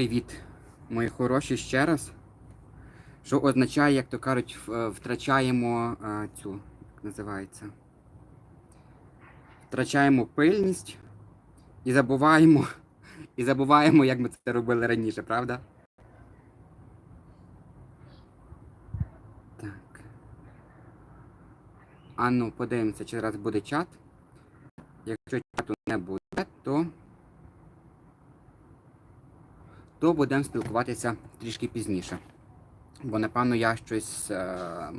Привіт, мої хороші ще раз. Що означає, як то кажуть, втрачаємо а, цю, як називається? Втрачаємо пильність і забуваємо, і забуваємо, як ми це робили раніше, правда? Так. А ну, подивимося, чи зараз буде чат. Якщо чату не буде, то то будемо спілкуватися трішки пізніше. Бо, напевно, я щось. Е...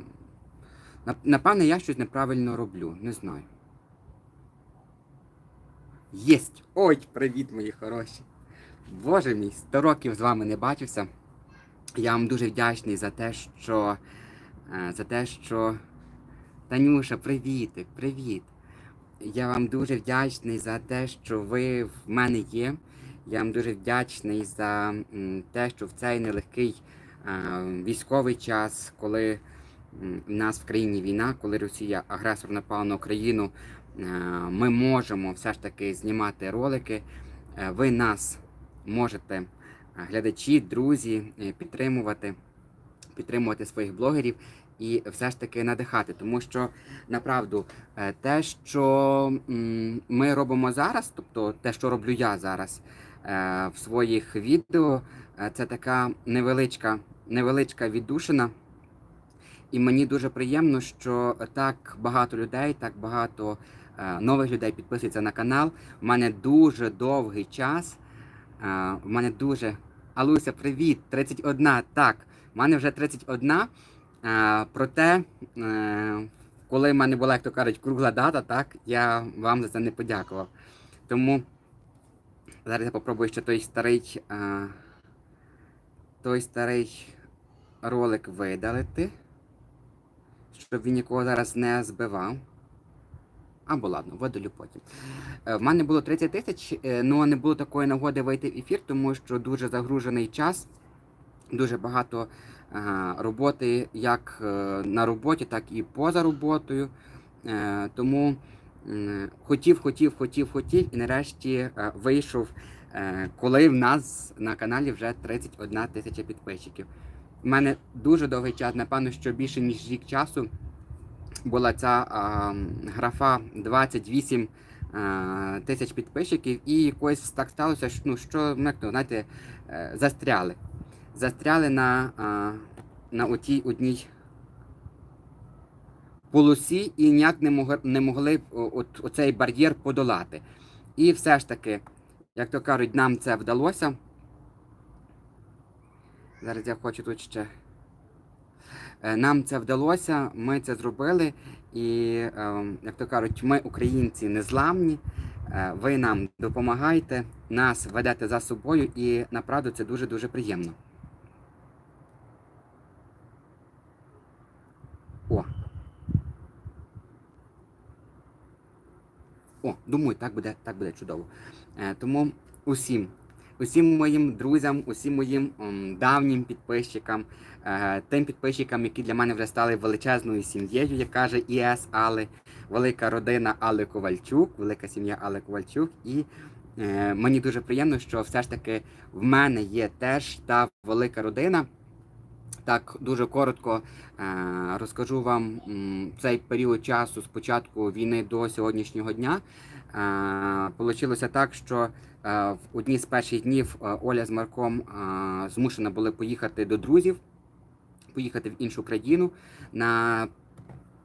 Напевно, я щось неправильно роблю. Не знаю. Єсть! Ой, привіт, мої хороші! Боже мій, 100 років з вами не бачився. Я вам дуже вдячний за те, що. е, За те, що. Танюша, привітик, привіт! Я вам дуже вдячний за те, що ви в мене є. Я вам дуже вдячний за те, що в цей нелегкий військовий час, коли в нас в країні війна, коли Росія агресор напав на Україну, ми можемо все ж таки знімати ролики. Е, Ви нас можете, глядачі, друзі, е, підтримувати, підтримувати своїх блогерів і все ж таки надихати, тому що направду е, те, що ми робимо зараз, тобто те, що роблю я зараз в своїх відео, е, це така невеличка, невеличка віддушина. І мені дуже приємно, що так багато людей, так багато е, нових людей підписуються на канал. У мене дуже довгий час. Е, У мене дуже. Алуся, привіт! 31. Так, у мене вже 31. Е, Проте, е, коли в мене була, як то кажуть, кругла дата, так, я вам за це не подякував. Тому зараз я попробую ще той старий, е, той старий ролик видалити, щоб він нікого зараз не збивав. Або ладно, видалю потім. Е, В мене було 30 тисяч, але не було такої нагоди вийти в ефір, тому що дуже загружений час, дуже багато е, роботи як е, на роботі, так і поза роботою. Е, Тому хотів, хотів, хотів, хотів, і нарешті е, вийшов, е, коли в нас на каналі вже 31 тисяча підписчиків. У мене дуже довгий час, напевно, що більше ніж рік часу була ця а, графа 28 а, тисяч підписчиків, і якось так сталося, що, ну, що ну, як то, знаєте, е, застряли. Застряли на, а, на отій одній полосі і ніяк не могли, не могли от, оцей бар'єр подолати. І все ж таки, як то кажуть, нам це вдалося. Зараз я хочу тут ще. Е, Нам це вдалося, ми це зробили, і, е, як то кажуть, ми, українці, незламні. Е, Ви нам допомагаєте, нас ведете за собою, і направду це дуже-дуже приємно. О. О, думаю, так буде, так буде чудово. Е, тому усім, усім моїм друзям, усім моїм м, давнім підписчикам, е, тим підписчикам, які для мене вже стали величезною сім'єю, як каже ІС Али, велика родина Али Ковальчук, велика сім'я Али Ковальчук. І е, мені дуже приємно, що все ж таки в мене є теж та велика родина. Так, дуже коротко е, розкажу вам цей період часу з початку війни до сьогоднішнього дня. Е, Получилося так, що е, в одні з перших днів Оля з Марком змушена були поїхати до друзів, поїхати в іншу країну на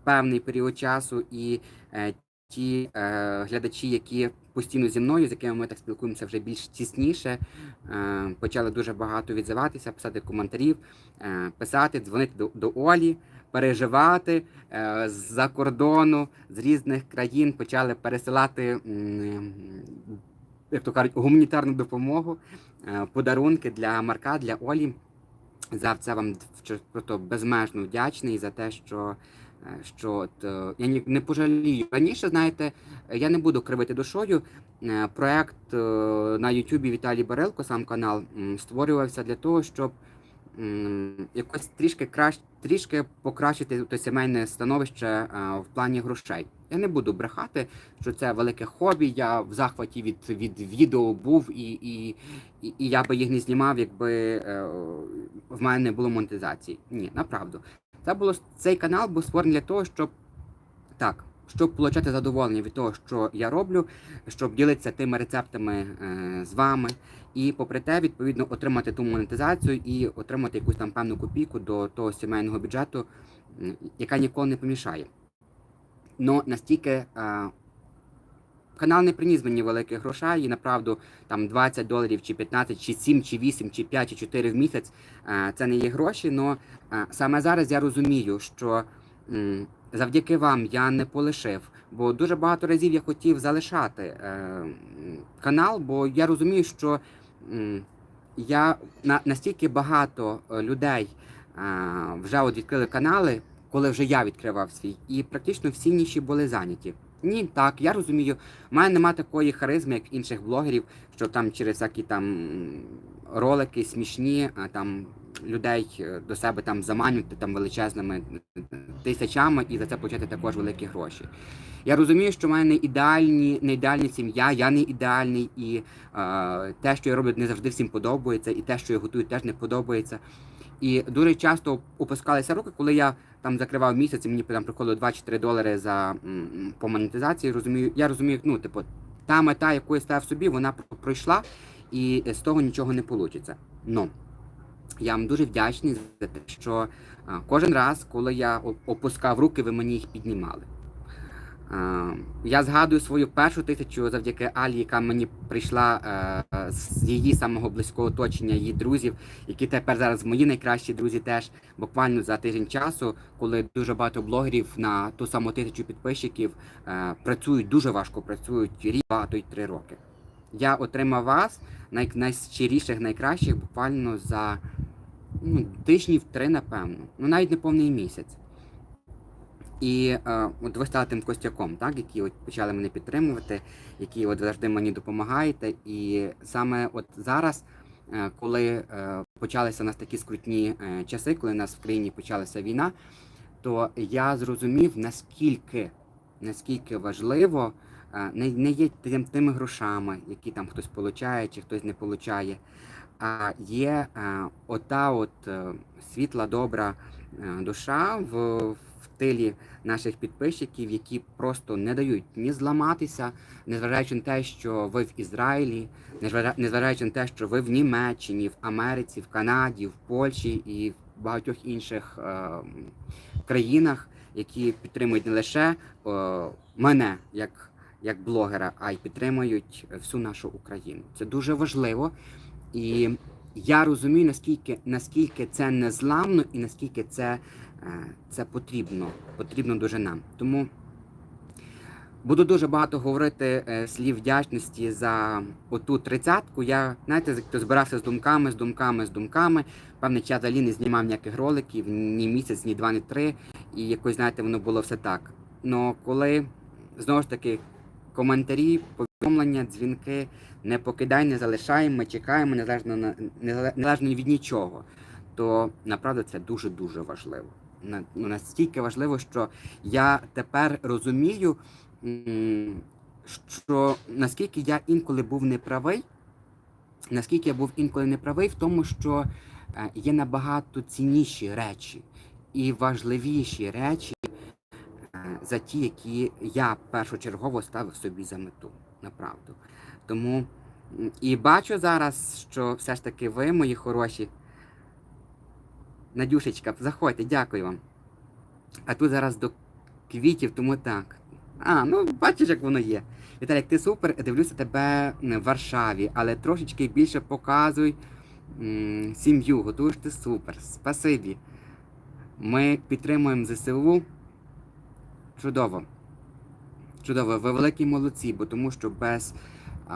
певний період часу, і ті глядачі, які постійно зі мною, з якими ми так спілкуємося вже більш тісніше, е, почали дуже багато відзиватися, писати коментарів, е, писати, дзвонити до, до Олі, переживати е, з-за кордону, з різних країн почали пересилати, як то кажуть, гуманітарну допомогу, подарунки для Марка, для Олі. За це вам просто безмежно вдячний за те, що, що от, е, я не пожалію. Раніше, знаєте, я не буду кривити душою. Е, Проект е, на Ютубі Віталій Барилко, сам канал, створювався для того, щоб якось трішки кращ, трішки покращити те сімейне становище е, в плані грошей. Я не буду брехати, що це велике хобі. Я в захваті від, від відео був, і, і, і, і я би їх не знімав, якби е, в мене не було монетизації. Ні, направду. Це було цей канал був створений для того, щоб так, щоб отримати задоволення від того, що я роблю, щоб ділитися тими рецептами е, з вами, і попри те, відповідно, отримати ту монетизацію і отримати якусь там певну копійку до того сімейного бюджету, яка ніколи не помішає. Но настільки е, канал не приніс мені великих грошей, і направду там 20 доларів, чи 15, чи 7, чи 8, чи 5, чи 4 в місяць е, це не є гроші. Но е, саме зараз я розумію, що завдяки вам я не полишив. Бо дуже багато разів я хотів залишати е, канал, бо я розумію, що я настільки багато е, людей вже от відкрили канали, коли вже я відкривав свій, і практично всі ніші були зайняті. Ні, так, я розумію. У мене нема такої харизми, як інших блогерів, що там через всякі там ролики смішні, а там людей е, до себе там заманювати там величезними е, тисячами і за це почати також великі гроші. Я розумію, що в мене не ідеальні, не ідеальна сім'я, я не ідеальний, і е, те, що я роблю, не завжди всім подобається, і те, що я готую, теж не подобається. І дуже часто опускалися руки, коли я там закривав місяць, і мені там приходило 2 чи 3 долари за по монетизації. Розумію, я розумію, ну, типу, та мета, яку я ставив собі, вона пройшла, і з того нічого не вийде. Но я вам дуже вдячний за те, що кожен раз, коли я опускав руки, ви мені їх піднімали. А, Я згадую свою першу тисячу завдяки Алі, яка мені прийшла е, з її самого близького оточення, її друзів, які тепер зараз мої найкращі друзі теж буквально за тиждень часу, коли дуже багато блогерів на ту саму тисячу підписчиків е, працюють, дуже важко працюють рік, два, то й три роки. Я отримав вас, най, найщиріших, найкращих, буквально за ну, тижнів три, напевно. Ну навіть не повний місяць. І е, от ви стали тим костяком, так, які от почали мене підтримувати, які от завжди мені допомагаєте. І саме от зараз, е, коли е, почалися у нас такі скрутні е, часи, коли у нас в країні почалася війна, то я зрозумів, наскільки, наскільки важливо е, не, не є тим, тими грошами, які там хтось получає чи хтось не получає, а є е, ота от е, світла, добра е, душа в, в тилі наших підписчиків, які просто не дають ні зламатися, незважаючи на те, що ви в Ізраїлі, незважа- незважаючи на те, що ви в Німеччині, в Америці, в Канаді, в Польщі і в багатьох інших е, країнах, які підтримують не лише е, мене як, як блогера, а й підтримують всю нашу Україну. Це дуже важливо. І я розумію, наскільки, наскільки це незламно і наскільки це, це потрібно, потрібно дуже нам. Тому буду дуже багато говорити е, слів вдячності за оту тридцятку. Я, знаєте, збирався з думками, з думками, з думками. Певний час взагалі не знімав ніяких роликів, ні місяць, ні два, ні три. І якось, знаєте, воно було все так. Но коли знову ж таки коментарі, повідомлення, дзвінки, не покидай, не залишаємо, ми чекаємо незалежно на незалежно від нічого, то направду це дуже дуже важливо. Ну, Настільки важливо, що я тепер розумію, що наскільки я інколи був неправий, наскільки я був інколи неправий в тому, що е, є набагато цінніші речі і важливіші речі е, за ті, які я першочергово ставив собі за мету. Направду. Тому і бачу зараз, що все ж таки ви, мої хороші. Надюшечка, заходьте, дякую вам. А тут зараз до квітів, тому так. А, ну бачиш, як воно є. Віталік, ти супер, дивлюся тебе в Варшаві, але трошечки більше показуй сім'ю. Готуєш ти супер. Спасибі. Ми підтримуємо ЗСУ. Чудово. Чудово, ви великі молодці, бо тому що без,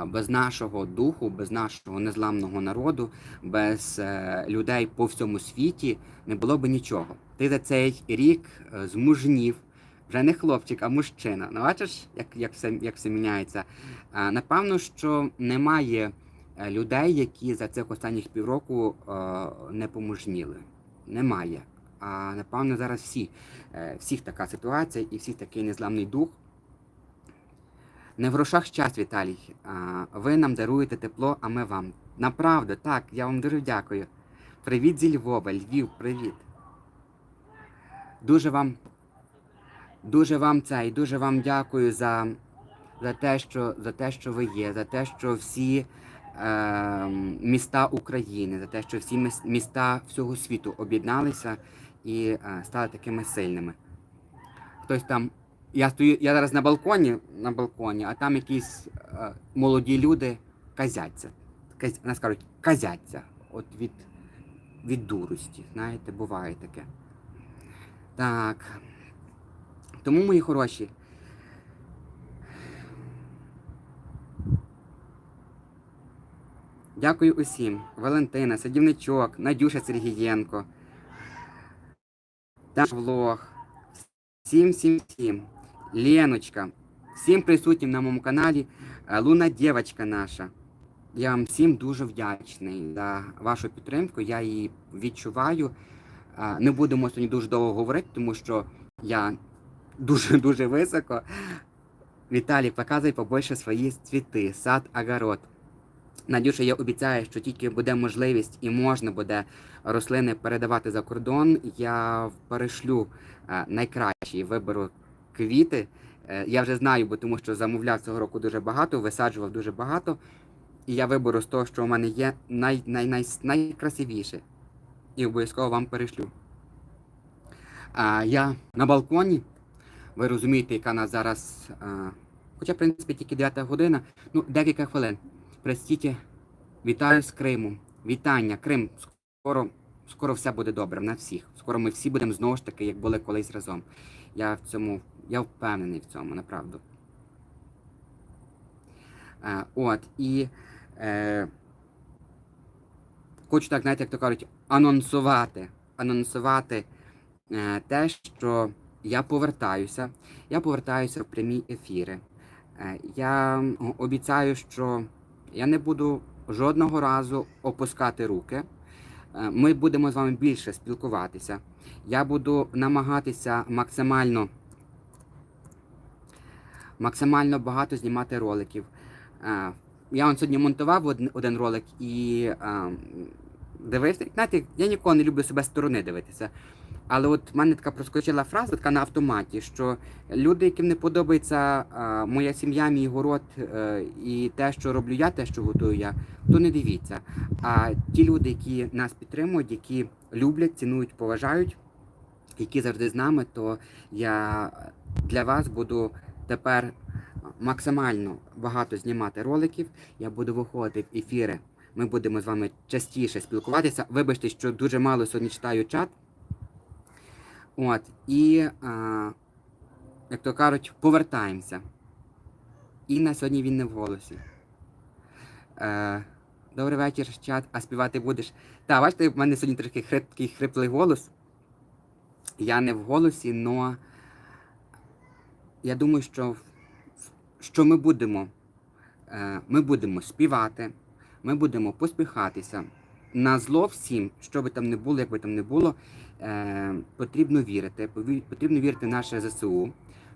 без нашого духу, без нашого незламного народу, без е, людей по всьому світі не було б нічого. Ти за цей рік е, змужнів, вже не хлопчик, а мужчина. Ну, бачиш, як, як, все, як все міняється. Напевно, що немає е, людей, які за цих останніх півроку не помужніли. Немає. А напевно, зараз всі, всіх така ситуація і всіх такий незламний дух. Не в грошах щас, Віталій. Ви нам даруєте тепло, а ми вам. Направду, так, я вам дуже дякую. Привіт зі Львова, Львів, привіт. Дуже вам, дуже вам це і дуже вам дякую за, за, те, що, за те, що ви є, за те, що всі е, міста України, за те, що всі міста всього світу об'єдналися і е, стали такими сильними. Хтось там. Я стою, я зараз на балконі, на балконі, а там якісь е, молоді люди казяться. Каз, нас кажуть, казяться. От від, від дурості. Знаєте, буває таке. Так. Тому, мої хороші. Дякую усім. Валентина, Садівничок, Надюша Сергієнко. Наш влог. Всім, всім, всім. Леночка. Всім присутнім на моєму каналі. Е, Луна дівчинка наша. Я вам всім дуже вдячний за вашу підтримку. Я її відчуваю. Не будемо сьогодні дуже довго говорити, тому що я дуже-дуже високо. Віталій, показуй побольше свої цвіти, сад, огород. Надюша, я обіцяю, що тільки буде можливість і можна буде рослини передавати за кордон. Я перешлю е, найкращі, виберу квіти. Е, Я вже знаю, бо тому що замовляв цього року дуже багато, висаджував дуже багато. І я виберу з того, що у мене є най, най, най, найкрасивіше. І обов'язково вам перешлю. А, я на балконі. Ви розумієте, яка нас зараз. А, хоча, в принципі, тільки 9 година. Ну, декілька хвилин. Простіть, вітаю з Криму. Вітання, Крим. Скоро, скоро все буде добре на всіх. Скоро ми всі будемо знову ж таки, як були колись разом. Я в цьому, я впевнений в цьому, направду. Е, от, і е, хочу так, знаєте, як то кажуть, анонсувати. Анонсувати е, те, що я повертаюся. Я повертаюся в прямі ефіри. Е, я обіцяю, що я не буду жодного разу опускати руки. Е, Ми будемо з вами більше спілкуватися. Я буду намагатися максимально, максимально багато знімати роликів. Е, Я он сьогодні монтував один, ролик і е, дивився. Знаєте, я ніколи не люблю себе з сторони дивитися. Але от в мене така проскочила фраза, така на автоматі, що люди, яким не подобається а, моя сім'я, мій город е, і те, що роблю я, те, що готую я, то не дивіться. А ті люди, які нас підтримують, які люблять, цінують, поважають, які завжди з нами, то я для вас буду тепер максимально багато знімати роликів. Я буду виходити в ефіри. Ми будемо з вами частіше спілкуватися. Вибачте, що дуже мало сьогодні читаю чат. От, і, а, як то кажуть, повертаємося. І на сьогодні він не в голосі. Е, добрий вечір, чат, а співати будеш. Та, бачите, в мене сьогодні трохи хрипкий хриплий голос. Я не в голосі, але я думаю, що, що ми будемо. Е, ми будемо співати, ми будемо поспіхатися. На зло всім, що би там не було, як би там не було, потрібно вірити. Потрібно вірити в наше ЗСУ,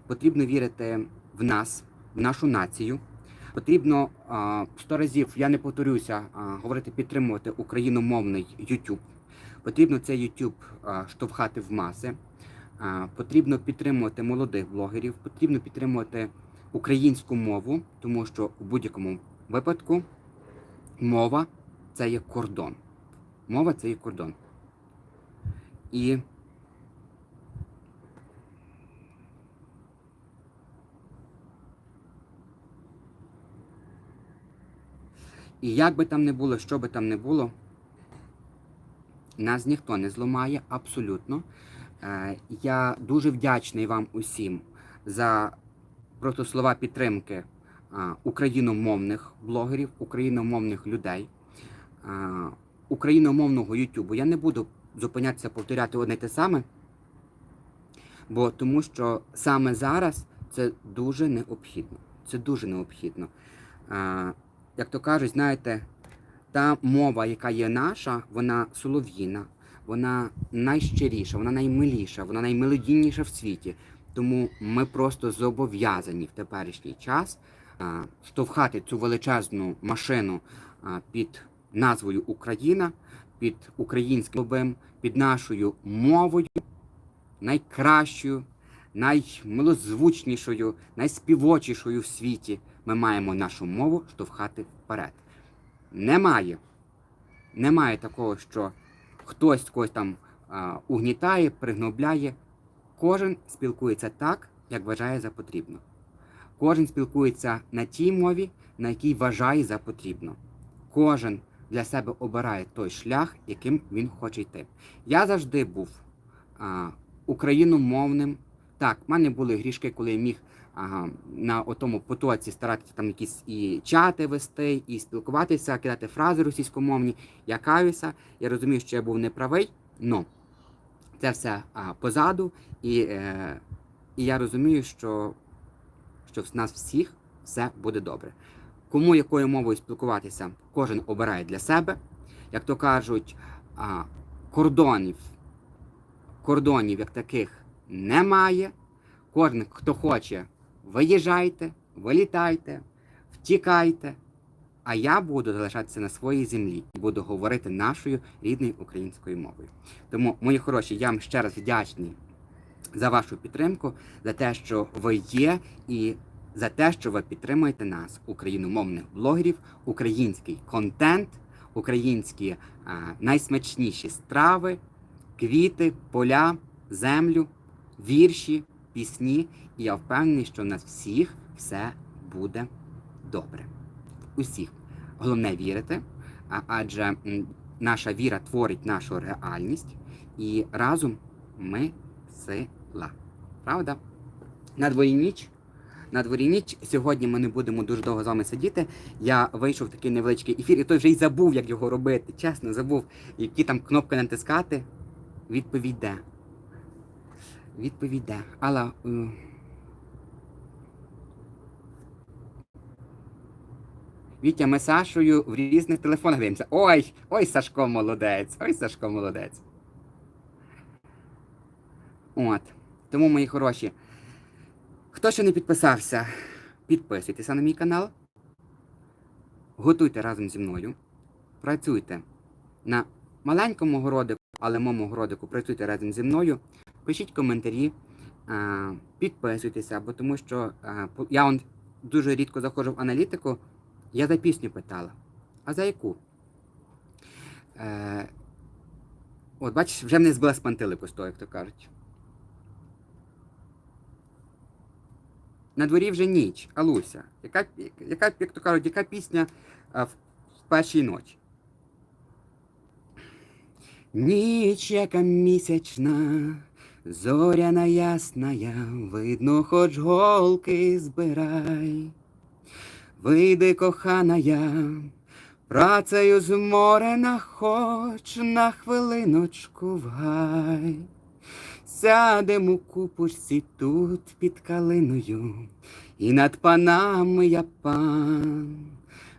потрібно вірити в нас, в нашу націю. Потрібно сто разів, я не повторюся, говорити, підтримувати україномовний YouTube. Потрібно цей YouTube штовхати в маси. Потрібно підтримувати молодих блогерів, потрібно підтримувати українську мову, тому що у будь-якому випадку мова це є кордон. Мова це є кордон. І І як би там не було, що би там не було, нас ніхто не зламає абсолютно. Е, Я дуже вдячний вам усім за просто слова підтримки а, україномовних блогерів, україномовних людей, а, україномовного Ютубу. Я не буду зупинятися повторяти одне й те саме, бо тому що саме зараз це дуже необхідно. Це дуже необхідно. А, як то кажуть, знаєте, та мова, яка є наша, вона солов'їна, вона найщиріша, вона наймиліша, вона наймелодійніша в світі. Тому ми просто зобов'язані в теперішній час а, штовхати цю величезну машину а, під назвою Україна, під українським під нашою мовою, найкращою, наймилозвучнішою, найспівочішою в світі. Ми маємо нашу мову штовхати вперед. Немає, немає такого, що хтось когось там а, угнітає, пригнобляє. Кожен спілкується так, як вважає за потрібно. Кожен спілкується на тій мові, на якій вважає за потрібно. Кожен для себе обирає той шлях, яким він хоче йти. Я завжди був а, україномовним. Так, в мене були грішки, коли я міг ага, на отому потоці старатися там якісь і чати вести, і спілкуватися, кидати фрази російськомовні. Я каюся, я розумію, що я був неправий, але це все а, позаду, і, е, і я розумію, що, що в нас всіх все буде добре. Кому якою мовою спілкуватися, кожен обирає для себе. Як то кажуть, кордонів, кордонів як таких немає. Кожен, хто хоче, виїжджайте, вилітайте, втікайте. А я буду залишатися на своїй землі і буду говорити нашою рідною українською мовою. Тому, мої хороші, я вам ще раз вдячний за вашу підтримку, за те, що ви є, і за те, що ви підтримуєте нас, україномовних блогерів, український контент, українські найсмачніші страви, квіти, поля, землю, вірші, пісні. І я впевнений, що в нас всіх все буде добре. Усіх. Головне вірити, адже наша віра творить нашу реальність, і разом ми сила. Правда? На дворі ніч. На дворі ніч. Сьогодні ми не будемо дуже довго з вами сидіти. Я вийшов в такий невеличкий ефір, і той вже й забув, як його робити. Чесно, забув, які там кнопки натискати. Відповідь де. Відповідь де. Алла. е, Вітя, ми Сашою в різних телефонах дивимося. Ой, ой, Сашко молодець, ой, Сашко молодець. От. Тому, мої хороші, хто ще не підписався, підписуйтеся на мій канал. Готуйте разом зі мною. Працюйте на маленькому городику, але моєму городику працюйте разом зі мною. Пишіть коментарі, підписуйтеся, бо тому що я он дуже рідко заходжу в аналітику. Я за пісню питала. А за яку? Е, от, бачиш, вже мене збила з пантелику з того, як то кажуть. На дворі вже ніч, Алуся. Яка, яка, як то кажуть, яка пісня а, в першій ночі? Ніч, яка місячна, зоряна ясная, видно, хоч голки збирай. Вийди, коханая, працею зморена, хоч на хвилиночку в. Сядем у купушці тут під калиною, і над панами я пан.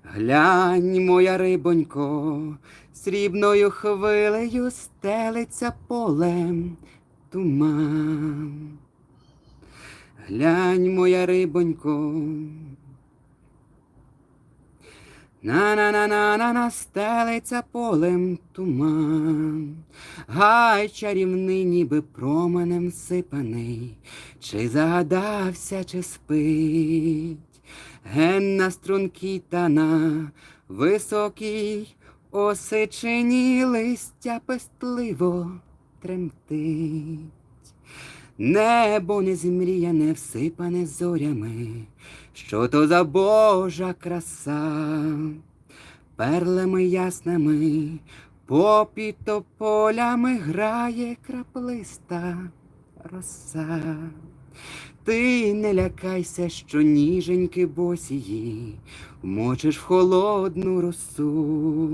Глянь, моя рибонько, срібною хвилею стелиться полем туман. Глянь, моя рибонько, на-на-на-на-на стелиться полем туман, гай чарівний, ніби променем сипаний, чи загадався, чи спить, ген на стрункій та на високій осичині листя пестливо тремтить. Небо не змріяне, всипане зорями, що то за Божа краса, перлами ясними, попід тополями грає краплиста роса. Ти не лякайся, що ніженьки босії, мочиш в холодну росу.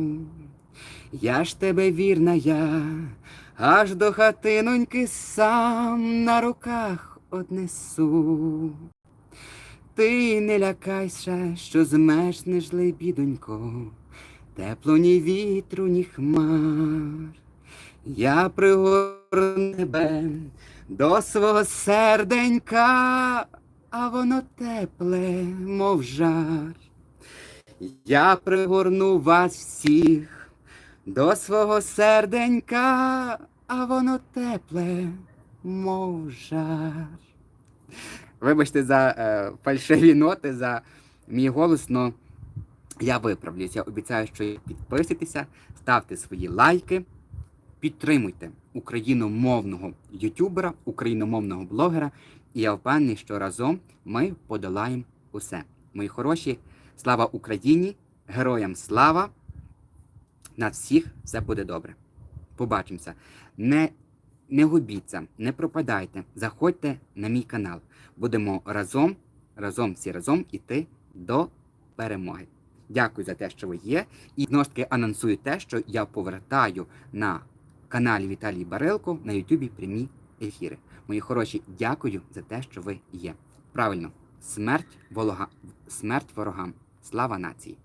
Я ж тебе вірна я, аж до хатиноньки сам на руках однесу. Ти не лякайся, що змерзнеш, лебідонько, тепло ні вітру, ні хмар. Я пригорну тебе до свого серденька, а воно тепле, мов жар. Я пригорну вас всіх до свого серденька, а воно тепле, мов жар. Вибачте за е, фальшиві ноти, за мій голос, но я виправлюсь. Я обіцяю, що підписуйтеся, ставте свої лайки, підтримуйте україномовного ютубера, україномовного блогера. І я впевнений, що разом ми подолаємо усе. Мої хороші, слава Україні! Героям слава! На всіх все буде добре. Побачимося. Не, не губіться, не пропадайте, заходьте на мій канал. Будемо разом, разом всі разом іти до перемоги. Дякую за те, що ви є. І знову ж таки анонсую те, що я повертаю на каналі Віталій Барилко на Ютубі прямі ефіри. Мої хороші, дякую за те, що ви є. Правильно, смерть, волога, смерть ворогам. Слава нації!